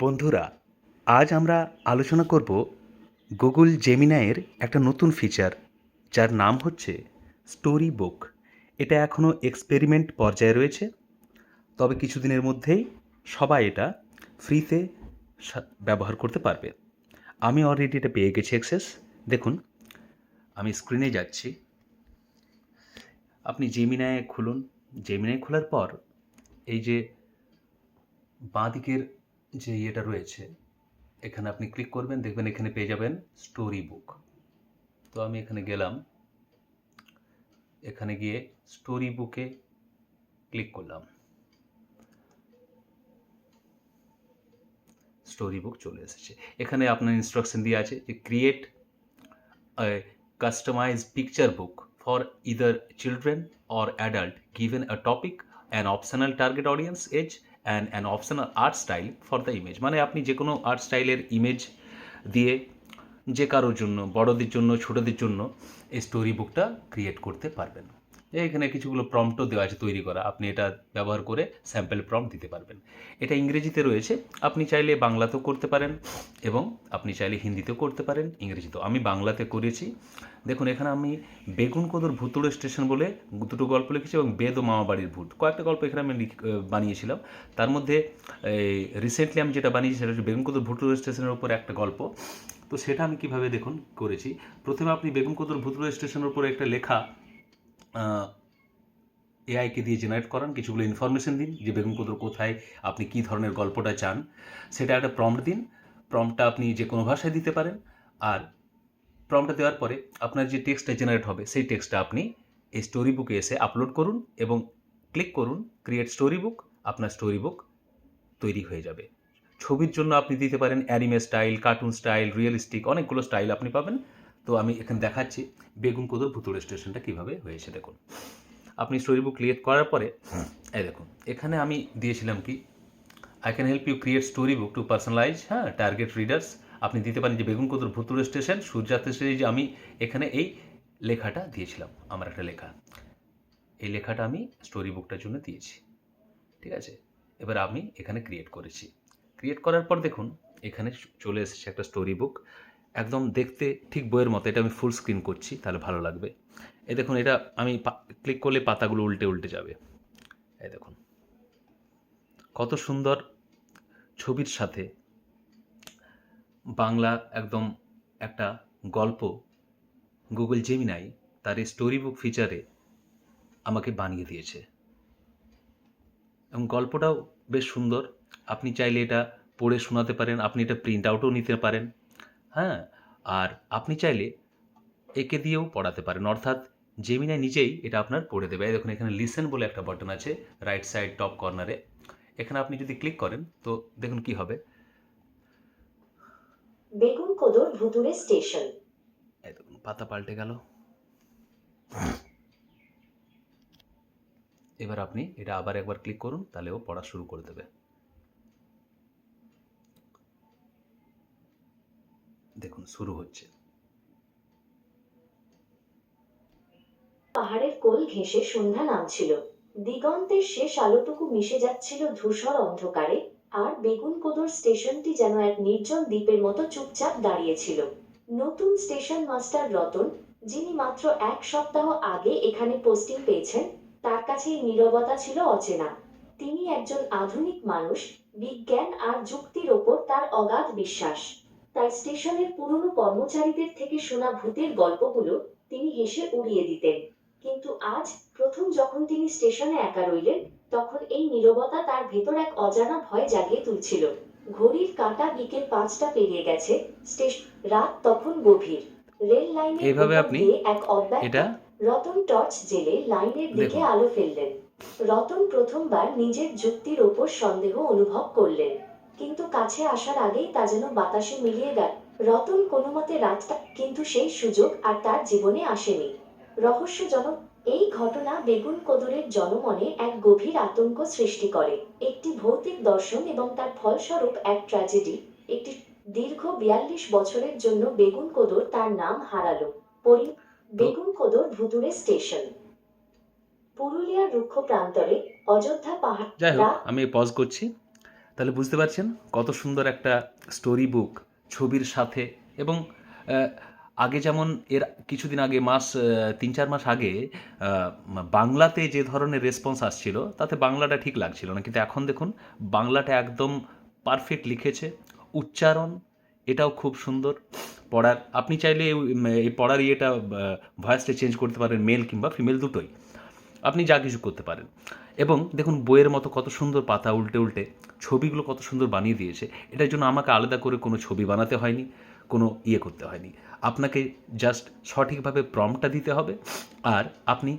বন্ধুরা, আজ আমরা আলোচনা করব গুগল জেমিনাইয়ের একটা নতুন ফিচার যার নাম হচ্ছে স্টোরি বুক এটা এখনও এক্সপেরিমেন্ট পর্যায়ে রয়েছে, তবে কিছুদিনের মধ্যেই সবাই এটা ফ্রিতে ব্যবহার করতে পারবে। আমি অলরেডি এটা পেয়ে গেছি অ্যাক্সেস দেখুন, আমি স্ক্রিনে যাচ্ছি। আপনি জেমিনায় খুলুন। জেমিনায় খোলার পর এই যে বাঁ দিকের যে ইয়েটা রয়েছে, এখানে আপনি ক্লিক করবেন, দেখবেন এখানে পেয়ে যাবেন স্টোরি বুক তো আমি এখানে গেলাম, এখানে গিয়ে স্টোরি বুকে ক্লিক করলাম। স্টোরি বুক চলে এসেছে। এখানে আপনার ইনস্ট্রাকশন দিয়ে আছে যে create customise picture book for either children or adult given a topic an optional target audience age and an optional art style for the image মানে আপনি যে কোনো আর্ট স্টাইলের ইমেজ দিয়ে যে কারোর জন্য, বড়দের জন্য, ছোটদের জন্য এই স্টোরি বুকটা ক্রিয়েট করতে পারবেন। এখানে কিছুগুলো প্রম্পটও দেওয়া আছে তৈরি করা। আপনি এটা ব্যবহার করে স্যাম্পেল প্রম্পট দিতে পারবেন। এটা ইংরেজিতে রয়েছে। আপনি চাইলে বাংলাতেও করতে পারেন এবং আপনি চাইলে হিন্দিতেও করতে পারেন ইংরেজিতেও। আমি বাংলাতে করেছি। দেখুন, এখানে আমি বেগুন কদর ভুতুড়ো স্টেশন বলে দুটো গল্প লিখেছি এবং বেদ ও মামাবাড়ির ভূত। কয়েকটা গল্প এখানে আমি বানিয়েছিলাম। তার মধ্যে রিসেন্টলি আমি যেটা বানিয়েছি সেটা হচ্ছে বেগুন কদর ভুতুড়ো স্টেশনের উপর একটা গল্প। তো সেটা আমি কীভাবে দেখুন করেছি? প্রথমে আপনি বেগুন কদর ভুতুড়ো স্টেশনের উপর একটা লেখা এআইকে দিয়ে জেনারেট করান, কিছুগুলো ইনফরমেশন দিন, যে বেগুন কদর কোথায়, আপনি কী ধরনের গল্পটা চান, সেটা একটা প্রম্পট দিন। প্রম্পটটা আপনি যে কোনো ভাষায় দিতে পারেন, আর প্রম্পটটা দেওয়ার পরে আপনার যে টেক্সটটা জেনারেট হবে, সেই টেক্সটটা আপনি এই স্টোরি বুকে এসে আপলোড করুন এবং ক্লিক করুন ক্রিয়েট স্টোরি বুক আপনার স্টোরি বুক তৈরি হয়ে যাবে। ছবির জন্য আপনি দিতে পারেন anime style cartoon style realistic অনেকগুলো স্টাইল আপনি পাবেন। তো আমি এখানে দেখাচ্ছি বেগুন কদর ভুতুড়ে স্টেশনটা কীভাবে হয়েছে দেখুন। আপনি স্টোরি বুক ক্রিয়েট করার পরে এই দেখুন এখানে আমি দিয়েছিলাম কি? I can help you create storybook to personalise হ্যাঁ টার্গেট রিডার্স আপনি দিতে পারেন যে বেগুন কদর ভুতুড়ে স্টেশন সূর্যাস্ত যে আমি এখানে এই লেখাটা দিয়েছিলাম আমার একটা লেখা। এই লেখাটা আমি স্টোরি বুকটার জন্য দিয়েছি ঠিক আছে? এবার আমি এখানে ক্রিয়েট করেছি। ক্রিয়েট করার পর দেখুন এখানে চলে এসেছে একটা স্টোরি বুক একদম দেখতে ঠিক বইয়ের মতো। এটা আমি ফুল স্ক্রিন করছি, তাহলে ভালো লাগবে। এই দেখুন, এটা আমি ক্লিক করলে পাতাগুলো উল্টে উল্টে যাবে। এই দেখুন। কত সুন্দর ছবির সাথে বাংলা একদম একটা গল্প গুগল জেমিনাই তার এই স্টোরি বুক ফিচারে আমাকে বানিয়ে দিয়েছে। এবং গল্পটাও বেশ সুন্দর। আপনি চাইলে এটা পড়ে শোনাতে পারেন, আপনি এটা প্রিন্ট আউটও নিতে পারেন। হ্যাঁ আর আপনি চাইলে একে দিয়েও পড়াতে পারেন। অর্থাৎ জেমিনাই নিজেই এটা আপনার পড়ে দেবে। দেখুন এখানে লিসেন বলে একটা বাটন আছে রাইট সাইড টপ কর্নারে এখানে আপনি যদি ক্লিক করেন তো দেখুন কি হবে। বেগুন কোদর ভুতুড়ে স্টেশন দেখুন পাতা পাল্টে গেল। এবার আপনি এটা আবার একবার ক্লিক করুন তাহলে ও পড়া শুরু করে দেবে। দেখুন, শুরু হচ্ছে। পাহাড়ের কোল ঘেঁষে সন্ধ্যা নামছিল। দিগন্তের শেষ আলোটুকু মিশে যাচ্ছিল ধূসর অন্ধকারে, আর বেগুন কোদর স্টেশনটি যেন এক নির্জন দ্বীপের মতো চুপচাপ দাঁড়িয়েছিল। নতুন স্টেশন মাস্টার রতন, যিনি মাত্র এক সপ্তাহ আগে এখানে পোস্টিং পেয়েছেন, তার কাছে নীরবতা ছিল অচেনা। তিনি একজন আধুনিক মানুষ, বিজ্ঞান আর যুক্তির ওপর তার অগাধ বিশ্বাস। তাই স্টেশনের পুরনো কর্মচারীদের থেকে শোনা ভূতের গল্পগুলো তিনি হেসে উড়িয়ে দিতেন। কিন্তু আজ প্রথম যখন তিনি স্টেশনে একা রইলেন তখন এই নীরবতা তার ভেতর এক অজানা ভয় জাগিয়ে তুলছিল। ঘড়ির কাঁটা বিকেল পাঁচটা পেরিয়ে গেছে স্টেশন রাত তখন গভীর। রেল লাইনের এইভাবে আপনি? এক অব্যক্ত এটা? রতন টর্চ জেলে লাইনের দিকে আলো ফেললেন। রতন প্রথমবার নিজের যুক্তির ওপর সন্দেহ অনুভব করলেন। কাছে আসার আগেই তা যেন বাতাসে মিলিয়ে গেল। রতন কোনো মতে রাতটা, কিন্তু সেই সুযোগ আর তার জীবনে আসেনি। রহস্যজনক এই ঘটনা বেগুন কোদরের জনমনে এক গভীর আতঙ্ক সৃষ্টি করে। একটি ভৌতিক দর্শন এবং তার ফলস্বরূপ এক ট্র্যাজেডি একটি দীর্ঘ বিয়াল্লিশ বছরের জন্য বেগুন কোদর তার নাম হারালো। পরি বেগুন কোদর ভুতুড়ে স্টেশন। পুরুলিয়ার রুক্ষ প্রান্তরে অযোধ্যা পাহাড় যাই হোক, আমি পজ করছি। তাহলে বুঝতে পারছেন কত সুন্দর একটা স্টোরি বুক ছবির সাথে এবং আগে যেমন এর কিছুদিন আগে, মাস তিন চার মাস আগে বাংলাতে যে ধরনের রেসপন্স আসছিল, তাতে বাংলাটা ঠিক লাগছিল না। কিন্তু এখন দেখুন, বাংলাটা একদম পারফেক্ট লিখেছে। উচ্চারণ, এটাও খুব সুন্দর। পড়ার, আপনি চাইলে এই- পড়ার ইয়েটা ভয়েসটা চেঞ্জ করতে পারেন মেল কিংবা ফিমেল দুটোই। আপনি যা কিছু করতে পারেন। এবং দেখুন, বইয়ের মতো কত সুন্দর পাতা উল্টে উল্টে ছবিগুলো কত সুন্দর বানিয়ে দিয়েছে। এটার জন্য আমাকে আলাদা করে কোনো ছবি বানাতে হয়নি, কোনো ইয়ে করতে হয়নি। আপনাকে জাস্ট সঠিকভাবে প্রমটা দিতে হবে। আর আপনি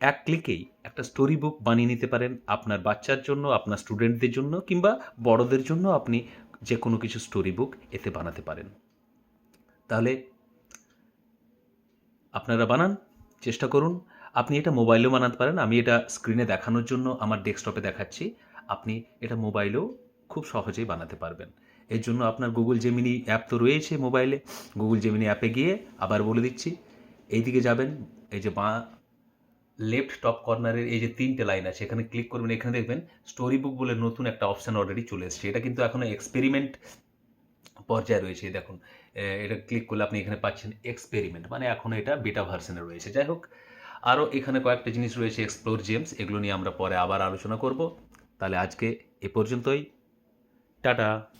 এক ক্লিকেই একটা স্টোরি বুক বানিয়ে নিতে পারেন আপনার বাচ্চার জন্য, আপনার স্টুডেন্টদের জন্য, কিংবা বড়দের জন্য আপনি যে কোনো কিছু স্টোরি বুক এতে বানাতে পারেন। তাহলে আপনারা বানান, চেষ্টা করুন। আপনি এটা মোবাইলেও বানাতে পারেন। আমি এটা স্ক্রিনে দেখানোর জন্য আমার ডেস্কটপে দেখাচ্ছি। আপনি এটা মোবাইলেও খুব সহজেই বানাতে পারবেন। এর জন্য আপনার গুগল জেমিনি অ্যাপ তো রয়েছে মোবাইলে। গুগল জেমিনি অ্যাপে গিয়ে আবার বলে দিচ্ছি, এইদিকে যাবেন, এই যে বাঁ লেফট টপ কর্নারের এই যে তিনটে লাইন আছে, এখানে ক্লিক করবেন, এখানে দেখবেন স্টোরি বুক বলে নতুন একটা অপশান অলরেডি চলে এসেছে। এটা কিন্তু এখনও এক্সপেরিমেন্ট পর্যায়ে রয়েছে, এই দেখুন। এটা ক্লিক করলে আপনি এখানে পাচ্ছেন এক্সপেরিমেন্ট মানে এখনও এটা বেটা ভার্সনে রয়েছে। যাই হোক আরও এখানে কয়েকটা জিনিস রয়েছে এক্সপ্লোর জেমস এগুলো নিয়ে আমরা পরে আবার আলোচনা করব। তাহলে আজকে এ পর্যন্তই। টাটা।